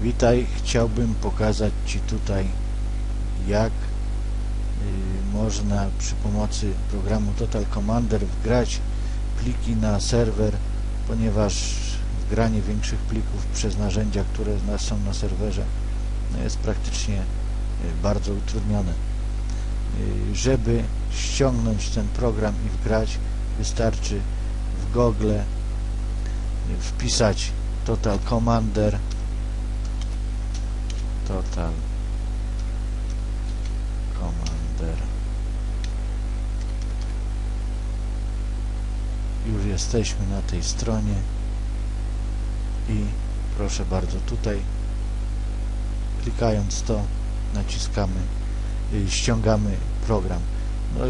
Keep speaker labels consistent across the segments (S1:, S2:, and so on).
S1: Witaj, chciałbym pokazać Ci tutaj jak y, można przy pomocy programu Total Commander wgrać pliki na serwer, ponieważ wgranie większych plików przez narzędzia, które są na serwerze no jest praktycznie y, bardzo utrudnione. Y, Żeby ściągnąć ten program i wgrać wystarczy w Google y, wpisać Total Commander Total Commander już jesteśmy na tej stronie i proszę bardzo tutaj klikając to naciskamy ściągamy program. No,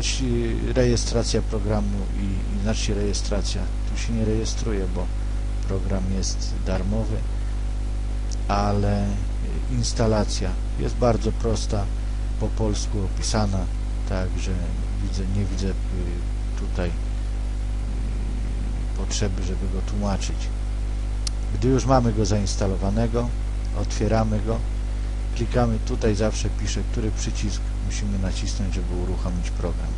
S1: rejestracja programu i, znaczy rejestracja tu się nie rejestruje, bo program jest darmowy ale instalacja. Jest bardzo prosta po polsku opisana także widzę, nie widzę y, tutaj y, potrzeby, żeby go tłumaczyć. Gdy już mamy go zainstalowanego otwieramy go klikamy tutaj zawsze pisze, który przycisk musimy nacisnąć, żeby uruchomić program.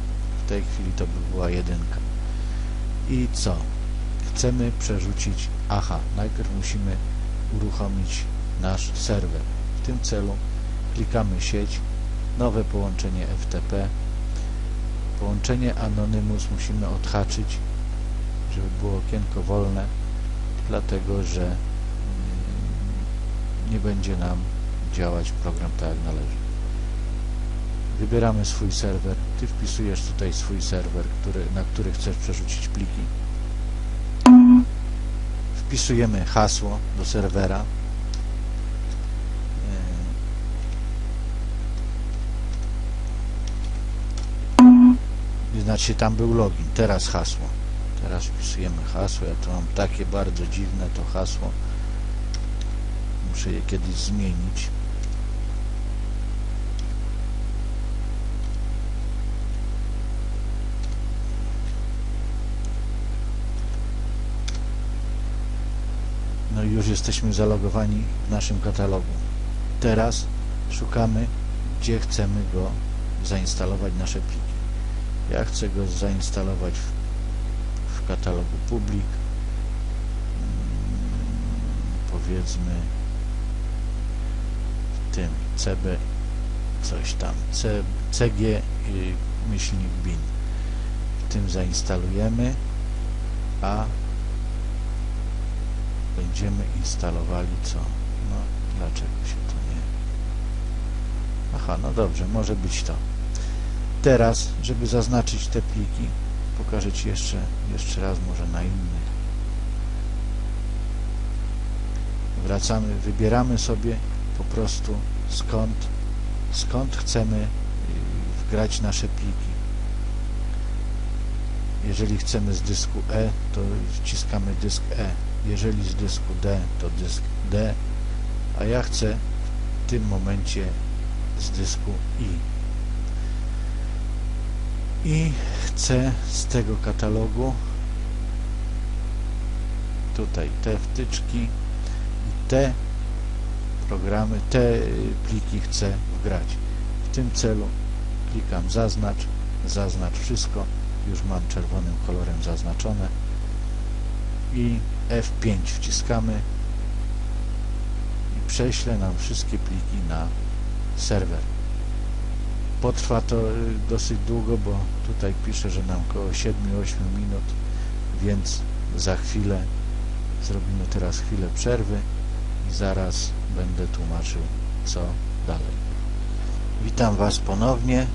S1: W tej chwili to by była jedynka. I co? chcemy przerzucić. Aha, najpierw musimy uruchomić nasz serwer. W tym celu klikamy sieć nowe połączenie FTP połączenie Anonymous musimy odhaczyć żeby było okienko wolne dlatego, że mm, nie będzie nam działać program tak jak należy. Wybieramy swój serwer. Ty wpisujesz tutaj swój serwer który, na który chcesz przerzucić pliki. Wpisujemy hasło do serwera Yy, znaczy tam był login, teraz hasło. Teraz wpisujemy hasło, ja to mam takie bardzo dziwne to hasło. Muszę je kiedyś zmienić. No i już jesteśmy zalogowani w naszym katalogu. Teraz szukamy gdzie chcemy go zainstalować nasze pliki ja chcę go zainstalować w, w katalogu public. Mm, powiedzmy w tym cb coś tam. C, cg y, myślnik bin w tym zainstalujemy a będziemy instalowali co? No dlaczego się to nie? Aha no dobrze może być to teraz żeby zaznaczyć te pliki. Pokażę Ci jeszcze, jeszcze raz może na innych wracamy, wybieramy sobie po prostu skąd skąd chcemy y, wgrać nasze pliki. Jeżeli chcemy z dysku E to wciskamy dysk E. Jeżeli z dysku D to dysk D. A ja chcę w tym momencie z dysku I i chcę z tego katalogu tutaj te wtyczki i te programy, te y, pliki chcę wgrać. W tym celu klikam zaznacz, zaznacz wszystko, już mam czerwonym kolorem zaznaczone i F5 wciskamy i prześlę nam wszystkie pliki na serwer. Potrwa to y, dosyć długo, bo tutaj pisze, że nam około 7-8 minut, więc za chwilę zrobimy teraz chwilę przerwy i zaraz będę tłumaczył co dalej. Witam Was ponownie.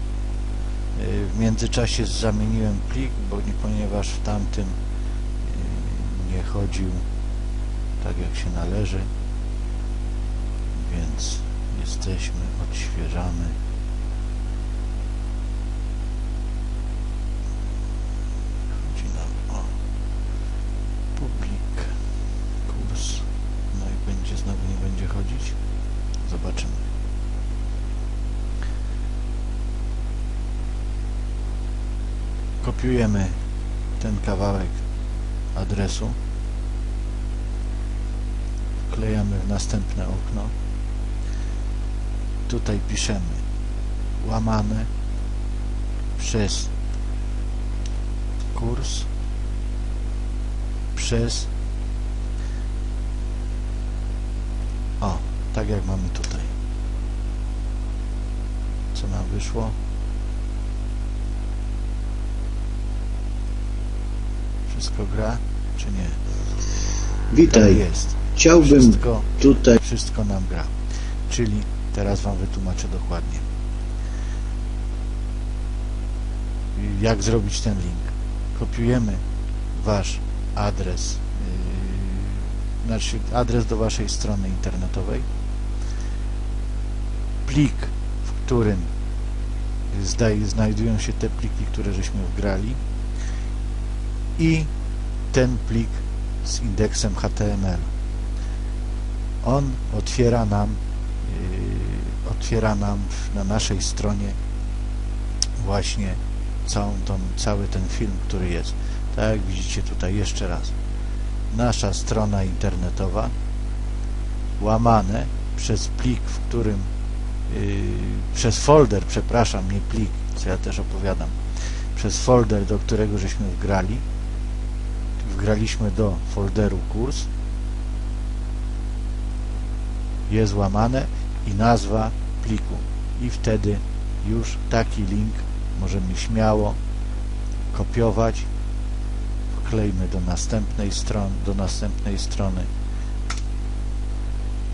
S1: Y, W międzyczasie zamieniłem plik, bo nie, ponieważ w tamtym y, nie chodził tak jak się należy, więc jesteśmy, odświeżamy. Kopiujemy ten kawałek adresu. Wklejamy w następne okno. Tutaj piszemy. Łamane przez kurs przez o, tak jak mamy tutaj. Co nam wyszło wszystko gra czy nie tak
S2: Witaj.
S1: jest
S2: Chciałbym
S1: wszystko
S2: tutaj
S1: wszystko nam gra. Czyli teraz Wam wytłumaczę dokładnie. Jak zrobić ten link? Kopiujemy Wasz adres, yy, znaczy adres do Waszej strony internetowej, plik, w którym znajdują się te pliki, które żeśmy wgrali i ten plik z indeksem HTML on otwiera nam yy, otwiera nam na naszej stronie właśnie całą tą, cały ten film, który jest. Tak jak widzicie tutaj jeszcze raz. Nasza strona internetowa łamane przez plik, w którym yy, przez folder, przepraszam, nie plik, co ja też opowiadam, przez folder, do którego żeśmy wgrali wgraliśmy do folderu kurs. Jest łamane i nazwa pliku. I wtedy już taki link możemy śmiało kopiować. Wklejmy do następnej strony do następnej strony.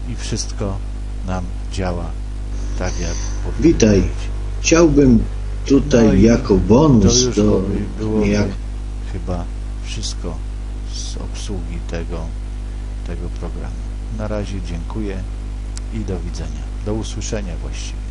S1: I wszystko nam działa tak jak powinno
S2: Witaj.
S1: być.
S2: chciałbym tutaj
S1: No
S2: jako
S1: to
S2: bonus
S1: już
S2: do
S1: by- byłoby
S2: niejak
S1: chyba wszystko z obsługi tego, tego programu. Na razie dziękuję i do widzenia. Do usłyszenia właściwie.